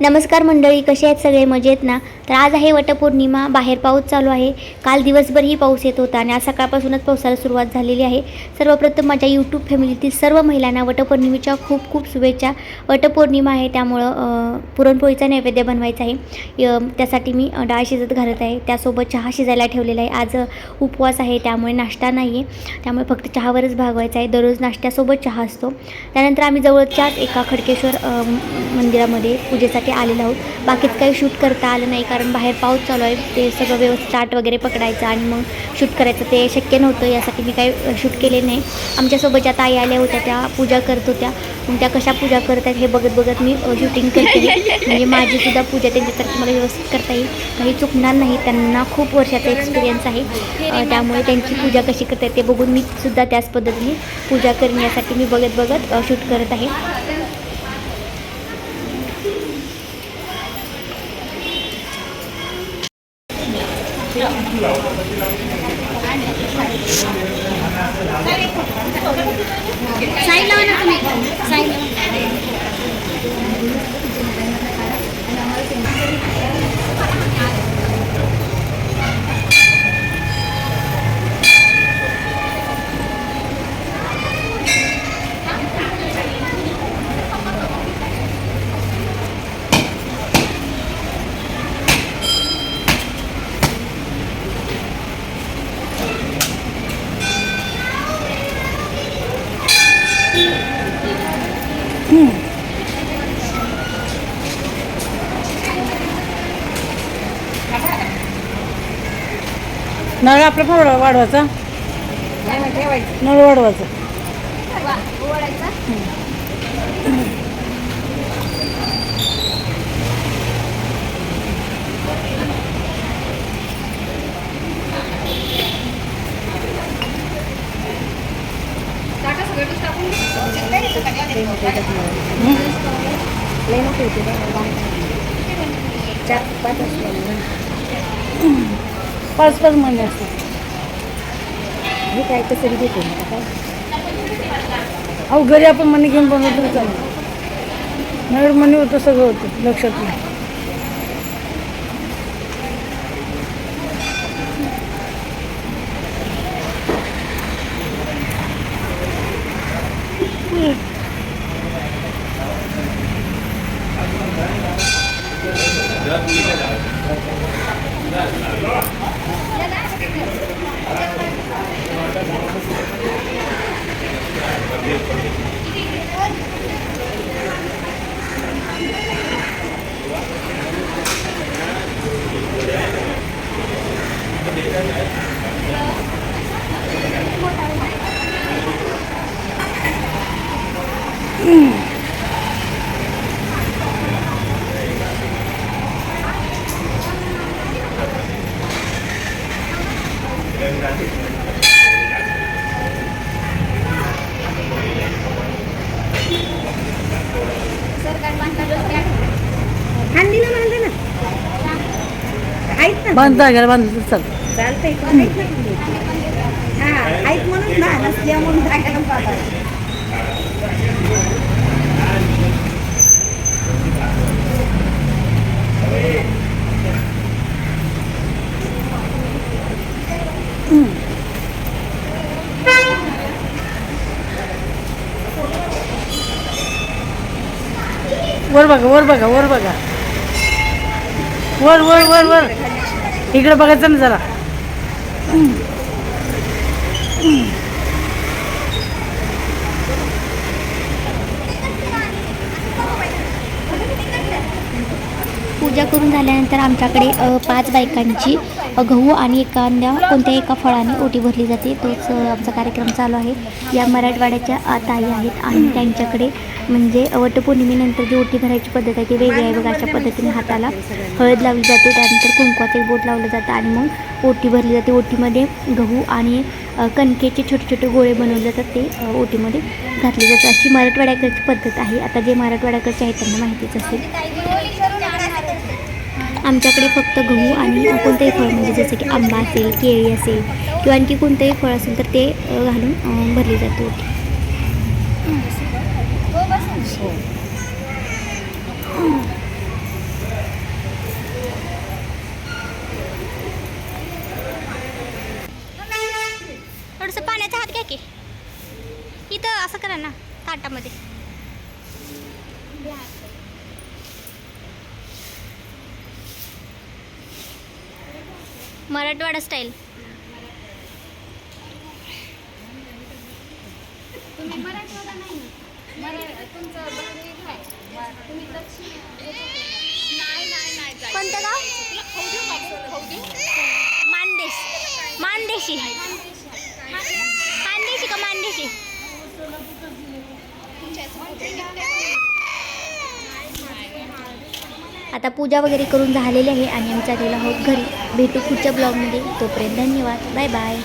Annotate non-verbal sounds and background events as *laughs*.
नमस्कार मंडळी कसे आहेत सगळे? मजेत ना? तर आज आहे वटपौर्णिमा बाहेर पाऊस चालू आहे. काल दिवसभरही पाऊस येत होता आणि आज सकाळपासूनच पावसाला सुरुवात झालेली आहे. सर्वप्रथम माझ्या यूट्यूब फॅमिलीतील सर्व महिलांना वटपौर्णिमेच्या खूप खूप शुभेच्छा. वटपौर्णिमा आहे त्यामुळं पुरणपोळीचा नैवेद्य बनवायचा आहे. य- त्यासाठी मी डाळ शिजत घालत आहे. त्यासोबत चहा शिजायला ठेवलेला आहे. आज उपवास आहे त्यामुळे नाश्ता नाही आहे त्यामुळे फक्त चहावरच भागवायचा आहे. दररोज नाश्त्यासोबत चहा असतो. त्यानंतर आम्ही जवळच्याच एका खडकेश्वर मंदिरामध्ये पूजेसाठी आलेलो आहोत. बाकीच काही शूट करता आलं नाही कारण बाहेर पाऊस चालू आहे. ते सगळं व्यवस्थित ताट वगैरे पकडायचं आणि मग शूट करायचं. ते शक्य नव्हतं. यासाठी मी काही शूट केले नाही. आमच्यासोबत ज्या ताई आल्या होत्या त्या पूजा करत होत्या. मग त्या कशा पूजा करत आहेत हे बघत बघत मी शूटिंग करते. *laughs* म्हणजे माझी सुद्धा पूजा त्यांच्यासारखी मला व्यवस्थित करता येईल. काही चुकणार नाही. त्यांना खूप वर्षाचा एक्सपिरियन्स आहे. त्यामुळे त्यांची पूजा कशी करतात ते बघून मी सुद्धा त्याच पद्धतीने पूजा करून यासाठी मी बघत बघत शूट करत आहे. Não, não. नळ आपलं वाढ- वाढवायचा? नळ वाढवायचा. पाच पाच महिने असतात. हे काय कसं घेते अहो घरी आपण मनी घेऊन बनवतो चालू चालेल. नवीन मनी होतं सगळं होतं लक्षात नाही. Thank you. हंडीला बांधलं ना आहेत बांधलं तर चालतं चालतंय पण आहेत ना हा म्हणून ना नसल्या म्हणून वर बघा वर बघा वर बघा. वर वर वर वर. इकडे बघायचं ना जरा. पूजा करून झाल्यानंतर आमच्याकडे पाच बायकांची गहू आणि एखाद्या कोणत्या एका फळाने ओटी भरली जाते. तोच आमचा कार्यक्रम चालू आहे. या मराठवाड्याच्या ताई आहेत आणि त्यांच्याकडे म्हणजे वटपौर्णिमेनंतर जी ओटी भरायची पद्धत आहे ती वेगळी आहे बघा अशा पद्धतीने हाताला हळद लावली जाते. त्यानंतर कुंकवाचे बोट लावलं जातं आणि मग ओटी भरली जाते. ओटीमध्ये गहू आणि कणकेचे छोटे छोटे गोळे बनवले जातात. ते ओटीमध्ये घातले जातात. अशी मराठवाड्याकडची पद्धत आहे. आता जे मराठवाड्याकडचे आहेत त्यांना माहितीच असेल. आमच्याकडे फक्त गहू आणि कोणतंही फळ म्हणजे जसं की आंबा असेल केळी असेल किंवा आणखी कोणतंही फळ असेल तर ते घालून भरले जातो. थोडंसं पाण्याचा हात घ्या की. इथं असं करा ना ताटामध्ये. मराठवाडा स्टाईल. कोणतं गाव? मानदेश. मानदेशी. मानदेशी. का मानदेशी? आता पूजा वगैरे करून झालेली आहे आणि आम्ही चाललेलो आहोत घरी. भेटू पुढच्या ब्लॉगमध्ये. तोपर्यंत धन्यवाद. Bye bye.